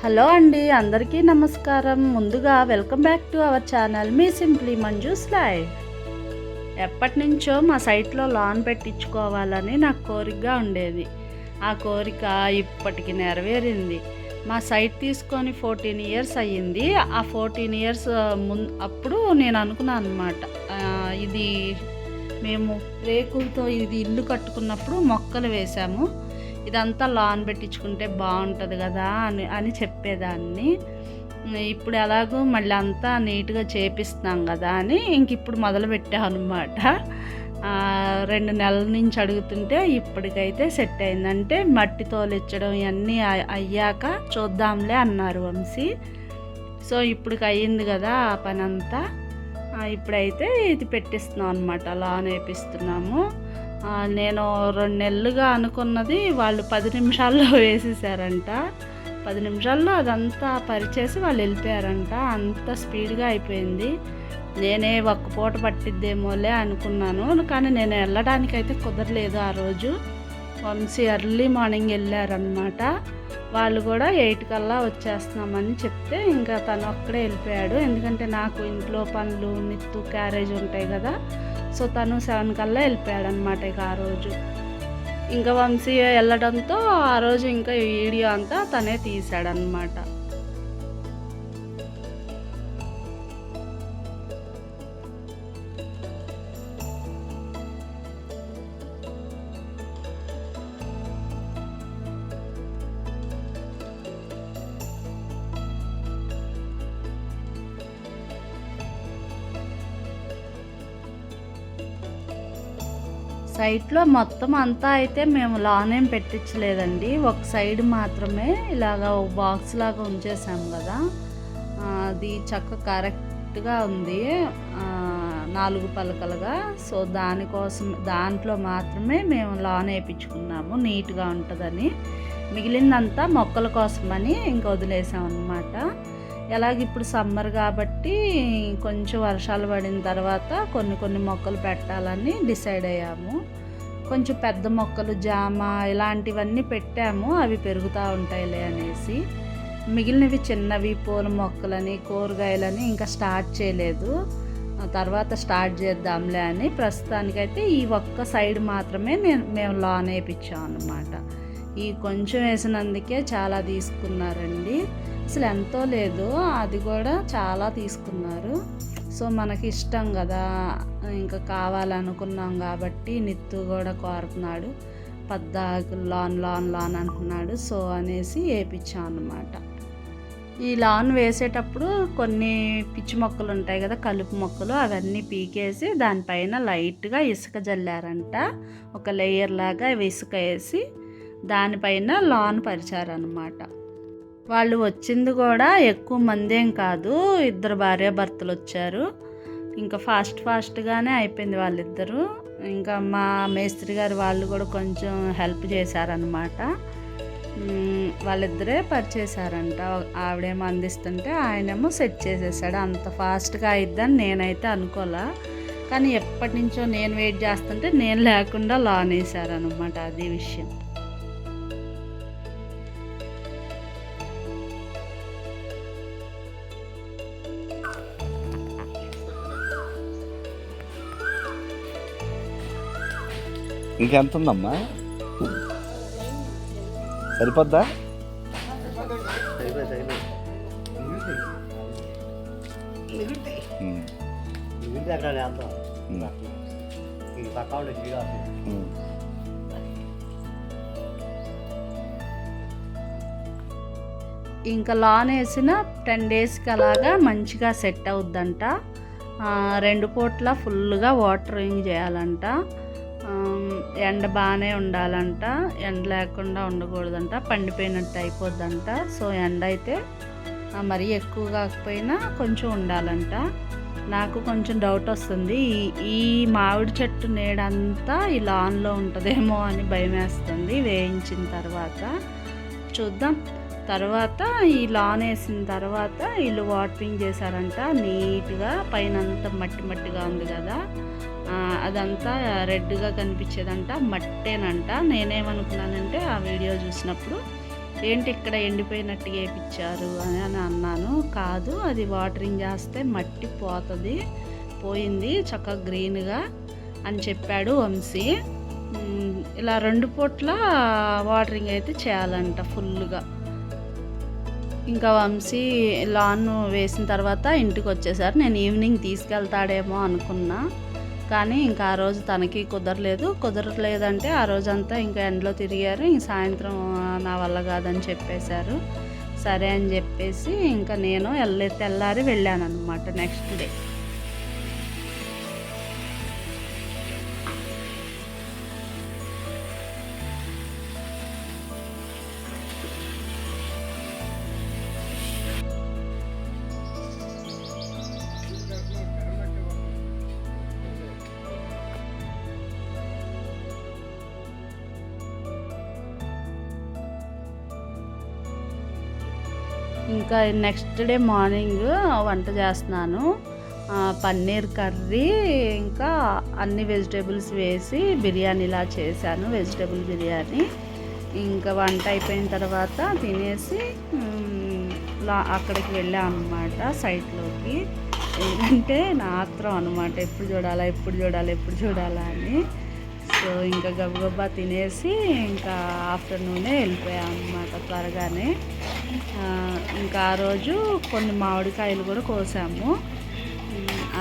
Hello అండి అందరికీ నమస్కారం. ముందుగా welcome back to our channel me simply Manju's live ఎప్పటి నుంచో మా సైట్లో లాన్ పెట్టించుకోవాలని నాకు కోరికగా ఉండేది. ఆ కోరిక ఇప్పటికి నెరవేరింది. మా సైట్ తీసుకొని ఫోర్టీన్ ఇయర్స్ అయ్యింది. ఆ ఫోర్టీన్ ఇయర్స్ ముందు అప్పుడు నేను అనుకున్నాను అనమాట ఇది మేము రేకులతో ఇది ఇల్లు కట్టుకున్నప్పుడు మొక్కలు వేసాము ఇదంతా లాన్ పెట్టించుకుంటే బాగుంటుంది కదా అని అని చెప్పేదాన్ని. ఇప్పుడు ఎలాగో మళ్ళీ అంతా నీట్గా చేపిస్తున్నాం కదా అని ఇంక ఇప్పుడు మొదలు అనమాట రెండు నెలల నుంచి అడుగుతుంటే ఇప్పటికైతే సెట్ అయిందంటే మట్టి తోలిచ్చడం ఇవన్నీ అయ్యాక చూద్దాంలే అన్నారు వంశీ. సో ఇప్పటికి అయ్యింది కదా ఆ పని అంతా ఇప్పుడైతే ఇది పెట్టిస్తున్నాం అనమాట లాన్ వేపిస్తున్నాము. నేను రెండు నెలలుగా అనుకున్నది వాళ్ళు పది నిమిషాల్లో వేసేసారంట. పది నిమిషాల్లో అదంతా పరిచేసి వాళ్ళు వెళ్ళిపోయారంట. అంత స్పీడ్గా అయిపోయింది. నేనే ఒక్క పూట పట్టిద్దేమోలే అనుకున్నాను. కానీ నేను వెళ్ళడానికైతే కుదరలేదు ఆ రోజు. వంశీ ఎర్లీ మార్నింగ్ వెళ్ళారనమాట వాళ్ళు కూడా ఎయిట్ కల్లా వచ్చేస్తున్నామని చెప్తే ఇంకా తను అక్కడే వెళ్ళిపోయాడు. ఎందుకంటే నాకు ఇంట్లో పనులు నిత్తు క్యారేజ్ ఉంటాయి కదా. సో తను సెవెన్ కల్లా వెళ్ళిపోయాడు అనమాట ఇక ఆ రోజు. ఇంకా వంశీ వెళ్ళడంతో ఆ రోజు ఇంకా వీడియో అంతా తనే తీశాడనమాట సైట్లో మొత్తం అంతా అయితే మేము లాన్ ఏం పెట్టించలేదండి. ఒక సైడ్ మాత్రమే ఇలాగ ఒక బాక్స్ లాగా ఉంచేసాము కదా. అది చక్క కరెక్ట్గా ఉంది. నాలుగు పలకలుగా. సో దానికోసం దాంట్లో మాత్రమే మేము లాన్ వేయించుకున్నాము. నీట్గా ఉంటుందని. మిగిలిందంతా మొక్కల కోసమని ఇంక వదిలేసాం అనమాట ఎలాగ ఇప్పుడు సమ్మర్ కాబట్టి కొంచెం వర్షాలు పడిన తర్వాత కొన్ని కొన్ని మొక్కలు పెట్టాలని డిసైడ్ అయ్యాము. కొంచెం పెద్ద మొక్కలు జామ ఇలాంటివన్నీ పెట్టాము. అవి పెరుగుతూ ఉంటాయిలే అనేసి. మిగిలినవి చిన్నవి పూల మొక్కలని కూరగాయలని ఇంకా స్టార్ట్ చేయలేదు. ఆ తర్వాత స్టార్ట్ చేద్దాంలే అని ప్రస్తుతానికైతే ఈ ఒక్క సైడ్ మాత్రమే నేను మేము లాన్ వేయించాం అనమాట ఈ కొంచెం వేసినందుకే చాలా తీసుకున్నారండి. అసలు ఎంతో లేదు అది కూడా చాలా తీసుకున్నారు. సో మనకి ఇష్టం కదా. ఇంకా కావాలనుకున్నాం కాబట్టి నిత్తు కూడా కోరుతున్నాడు. పద్దాకు లాన్ లాన్ లాన్ అంటున్నాడు. సో అనేసి వేయించాం అనమాట ఈ లాన్ వేసేటప్పుడు కొన్ని పిచ్చి మొక్కలు ఉంటాయి కదా కలుపు మొక్కలు అవన్నీ పీకేసి దానిపైన లైట్గా ఇసుక జల్లారంట. ఒక లేయర్ లాగా ఇసుక వేసి దానిపైన లాన్ పరిచారనమాట వాళ్ళు వచ్చింది కూడా ఎక్కువ మంది ఏం కాదు. ఇద్దరు భార్యాభర్తలు వచ్చారు. ఇంకా ఫాస్ట్ ఫాస్ట్గానే అయిపోయింది వాళ్ళిద్దరూ. ఇంకా మా మేస్త్రి గారు వాళ్ళు కూడా కొంచెం హెల్ప్ చేశారనమాట వాళ్ళిద్దరే పరిచేశారంట. ఆవిడేమో అందిస్తుంటే ఆయనేమో సెట్ చేసేసాడు. అంత ఫాస్ట్గా అయిద్దని నేనైతే అనుకోలే. కానీ ఎప్పటి నుంచో నేను వెయిట్ చేస్తుంటే నేను లేకుండా లాన్ వేసారనమాట అది విషయం. ఇంకెంత ఉందమ్మా సరిపోద్దా. ఇంకా లాన్ వేసిన టెన్ డేస్కి అలాగా మంచిగా సెట్ అవుద్దంట. ఆ, రెండు పూట్ల ఫుల్గా వాటరింగ్ చేయాలంట. ఎండ బాగానే ఉండాలంట ఎండ లేకుండా ఉండకూడదంట పండిపోయినట్టు అయిపోద్దంట. సో ఎండ అయితే మరీ ఎక్కువ కాకపోయినా కొంచెం ఉండాలంట. నాకు కొంచెం డౌట్ వస్తుంది ఈ- ఈ మామిడి చెట్టు నీడంతా ఈ లాన్లో ఉంటుందేమో అని భయం వేస్తుంది వేయించిన తర్వాత. చూద్దాం. తర్వాత ఈ లాన్ వేసిన తర్వాత వీళ్ళు వాటరింగ్ చేశారంట. నీట్గా పైన అంతా మట్టి మట్టిగా ఉంది కదా. అదంతా రెడ్గా కనిపించేదంట. మట్టేనంట. నేనేమనుకున్నానంటే ఆ వీడియో చూసినప్పుడు ఏంటి ఇక్కడ ఎండిపోయినట్టు వేపించారు అని అని అన్నాను. కాదు అది వాటరింగ్ చేస్తే మట్టి పోతుంది పోయింది చక్కగా గ్రీన్గా అని చెప్పాడు వంశీ. ఇలా రెండు పూట్ల వాటరింగ్ అయితే చేయాలంట ఫుల్గా. ఇంకా వంశీ లాన్ వేసిన తర్వాత ఇంటికి వచ్చేసారు. నేను ఈవినింగ్ తీసుకెళ్తాడేమో అనుకున్నా. కానీ ఇంకా ఆ రోజు తనకి కుదరలేదు. కుదరలేదంటే ఆ రోజంతా ఇంకా ఎండలో తిరిగారు. ఇంక సాయంత్రం నా వల్ల కాదని చెప్పేశారు. సరే అని చెప్పేసి ఇంకా నేను వెళ్ళే తెల్లారి వెళ్ళాను అనమాట నెక్స్ట్ డే. ఇంకా నెక్స్ట్ డే మార్నింగ్ వంట చేస్తున్నాను. పన్నీర్ కర్రీ ఇంకా అన్ని వెజిటేబుల్స్ వేసి బిర్యానీలా చేశాను వెజిటేబుల్ బిర్యానీ. ఇంకా వంట అయిపోయిన తర్వాత తినేసి లా అక్కడికి వెళ్ళాం అనమాట సైట్లోకి ఎందుకంటే నా ఆత్రం అనమాట ఎప్పుడు చూడాలా ఎప్పుడు చూడాలా ఎప్పుడు చూడాలా అని. సో ఇంకా గబగబా తినేసి ఇంకా ఆఫ్టర్నూనే వెళ్ళిపోయాం అనమాట త్వరగానే. ఇంకా ఆ రోజు కొన్ని మామిడికాయలు కూడా కోసాము.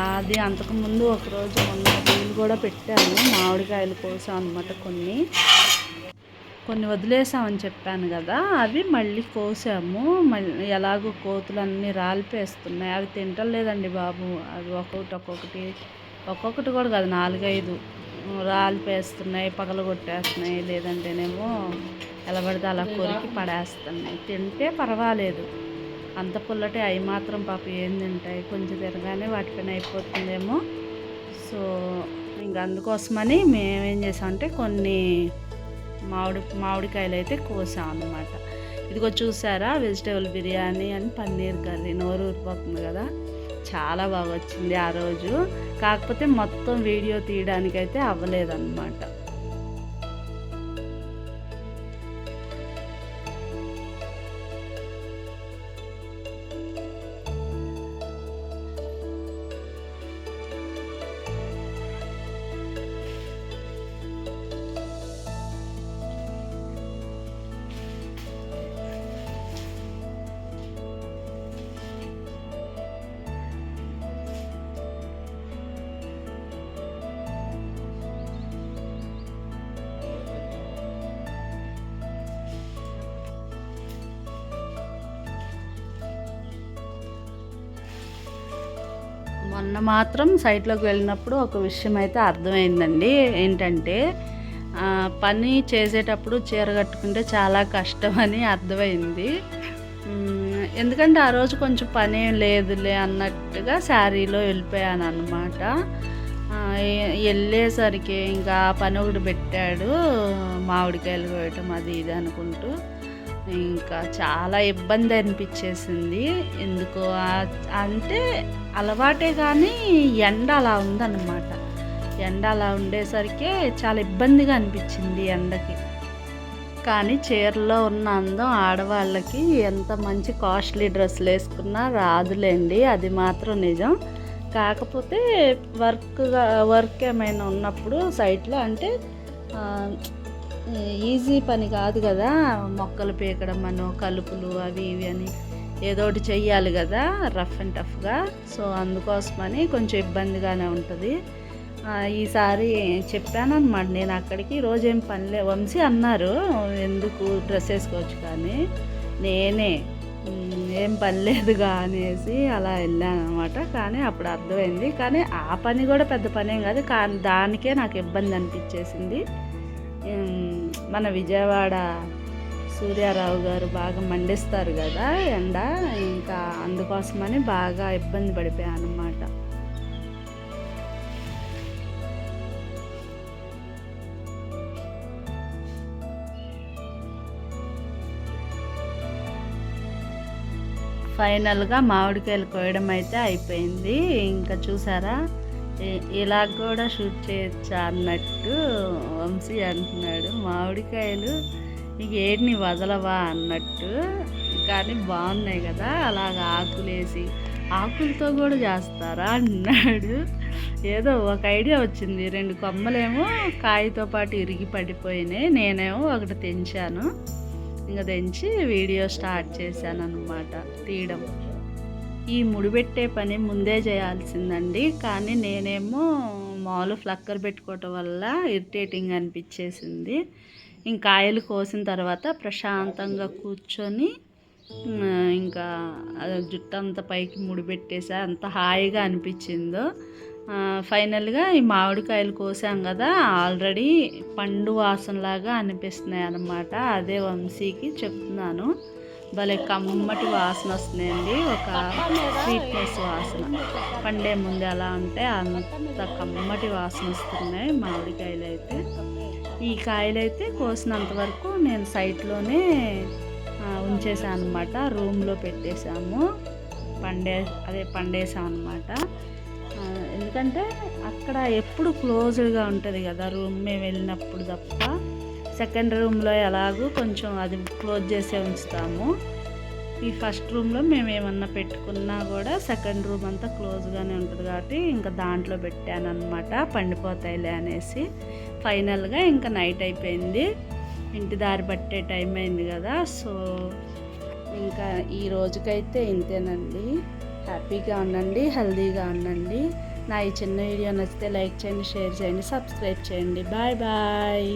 అది అంతకుముందు ఒకరోజు మొన్న నీళ్ళు కూడా పెట్టాను. మామిడికాయలు కోసాం అనమాట కొన్ని. కొన్ని వదిలేసామని చెప్పాను కదా అవి మళ్ళీ కోసాము. మళ్ళీ ఎలాగో కోతులు అన్నీ రాలిపేస్తున్నాయి. అవి తింటలేదండి బాబు. అవి ఒక్కొక్కటి ఒక్కొక్కటి ఒక్కొక్కటి కూడా కాదు నాలుగైదు. రాలిపేస్తున్నాయి పగలగొట్టేస్తున్నాయి లేదంటేనేమో ఎలా పడితే అలా కొరికి పడేస్తున్నాయి. తింటే పర్వాలేదు. అంత పుల్లటి అవి మాత్రం పాప ఏం తింటాయి? కొంచెం తిరగానే వాటిపైన అయిపోతుందేమో. సో ఇంక అందుకోసమని మేమేం చేసామంటే కొన్ని మామిడి మామిడికాయలు అయితే కోసాం అనమాట ఇదిగో చూసారా? వెజిటేబుల్ బిర్యానీ అని పన్నీర్ కర్రీ. నోరు ఊరిపోతుంది కదా? చాలా బాగా వచ్చింది ఆ రోజు. కాకపోతే మొత్తం వీడియో తీయడానికైతే అవ్వలేదన్నమాట. మొన్న మాత్రం సైట్లోకి వెళ్ళినప్పుడు ఒక విషయం అయితే అర్థమైందండి. ఏంటంటే పని చేసేటప్పుడు చీర కట్టుకుంటే చాలా కష్టం అని అర్థమైంది ఎందుకంటే ఆ రోజు కొంచెం పని లేదులే అన్నట్టుగా శారీలో వెళ్ళిపోయాను అనమాట వెళ్ళేసరికి ఇంకా పని ఒకటి పెట్టాడు మామిడికాయలు కోయటం అది ఇది అనుకుంటూ. ఇంకా చాలా ఇబ్బంది అనిపించేసింది. ఎందుకు అంటే అలవాటే కానీ ఎండ అలా ఉందన్నమాట. ఎండ అలా ఉండేసరికి చాలా ఇబ్బందిగా అనిపించింది ఎండకి. కానీ చీరలో ఉన్న అందం ఆడవాళ్ళకి ఎంత మంచి కాస్ట్లీ డ్రెస్సులు వేసుకున్నా రాదులేండి అది మాత్రం నిజం. కాకపోతే వర్క్ వర్క్ ఏమైనా ఉన్నప్పుడు సైట్లో అంటే ఈజీ పని కాదు కదా. మొక్కలు పీకడం అను కలుపులు అవి ఇవి అని ఏదో ఒకటి చెయ్యాలి కదా రఫ్ అండ్ టఫ్గా. సో అందుకోసమని కొంచెం ఇబ్బందిగానే ఉంటుంది. ఈసారి చెప్పాను అనమాట నేను అక్కడికి రోజు ఏం పనిలే వంశీ అన్నారు ఎందుకు డ్రెస్ వేసుకోవచ్చు కానీ? నేనే ఏం పని లేదుగా అనేసి అలా వెళ్ళాను అనమాట కానీ అప్పుడు అర్థమైంది. కానీ ఆ పని కూడా పెద్ద పనేం కాదు. కానీ దానికే నాకు ఇబ్బంది అనిపించేసింది. మన విజయవాడ సూర్యారావు గారు బాగా మండిస్తారు కదా ఎండ ఇంకా అందుకోసమని బాగా ఇబ్బంది పడిపోయాను అనమాట ఫైనల్గా మామిడికాయలు కోయడం అయితే అయిపోయింది. ఇంకా చూసారా? ఇలా కూడా షూట్ చేయొచ్చా అన్నట్టు వంశీ అంటున్నాడు. మామిడికాయలు నీకు వదలవా అన్నట్టు. కానీ బాగున్నాయి కదా అలాగ ఆకులేసి ఆకులతో కూడా చేస్తారా అన్నాడు. ఏదో ఒక ఐడియా వచ్చింది. రెండు కొమ్మలేమో కాయతో పాటు ఇరిగి పడిపోయినాయి. నేనేమో ఒకటి తెంచాను. ఇంకా తెంచి వీడియో స్టార్ట్ చేశాను అనమాట తీయడం. ఈ ముడిపెట్టే పని ముందే చేయాల్సిందండి. కానీ నేనేమో మాలు ఫ్లక్కర్ పెట్టుకోవటం వల్ల ఇరిటేటింగ్ అనిపించేసింది. ఇంకా ఆయిలు కోసిన తర్వాత ప్రశాంతంగా కూర్చొని ఇంకా జుట్టు అంతా పైకి ముడిపెట్టేసా అంత హాయిగా అనిపించిందో. ఫైనల్గా ఈ మామిడికాయలు కోసాం కదా ఆల్రెడీ పండు వాసనలాగా అనిపిస్తున్నాయి అన్నమాట అదే వంశీకి చెప్తున్నాను. భలే కమ్మటి వాసన వస్తున్నాయండి ఒక స్వీట్నెస్ వాసన. పండే ముందు ఎలా ఉంటే అంత కమ్మటి వాసన వస్తున్నాయి మామిడికాయలు అయితే. ఈ కాయలు అయితే కోసినంత వరకు నేను సైట్లోనే ఉంచేసాను అనమాట రూమ్లో పెట్టేశాము. పండే అదే పండేసాం అనమాట ఎందుకంటే అక్కడ ఎప్పుడు క్లోజ్డ్గా ఉంటుంది కదా రూమ్. మేము వెళ్ళినప్పుడు తప్ప సెకండ్ రూమ్లో ఎలాగో కొంచెం అది క్లోజ్ చేసే ఉంచుతాము. ఈ ఫస్ట్ రూమ్లో మేము ఏమన్నా పెట్టుకున్నా కూడా సెకండ్ రూమ్ అంతా క్లోజ్గానే ఉంటుంది కాబట్టి ఇంకా దాంట్లో పెట్టాను పండిపోతాయిలే అనేసి. ఫైనల్గా ఇంకా నైట్ అయిపోయింది. ఇంటి దారి పట్టే టైం అయింది కదా సో ఇంకా ఈ రోజుకైతే ఇంతేనండి. హ్యాపీగా ఉండండి హెల్దీగా ఉండండి. నా ఈ చిన్న వీడియో నచ్చితే లైక్ చేయండి షేర్ చేయండి సబ్స్క్రైబ్ చేయండి. Bye bye.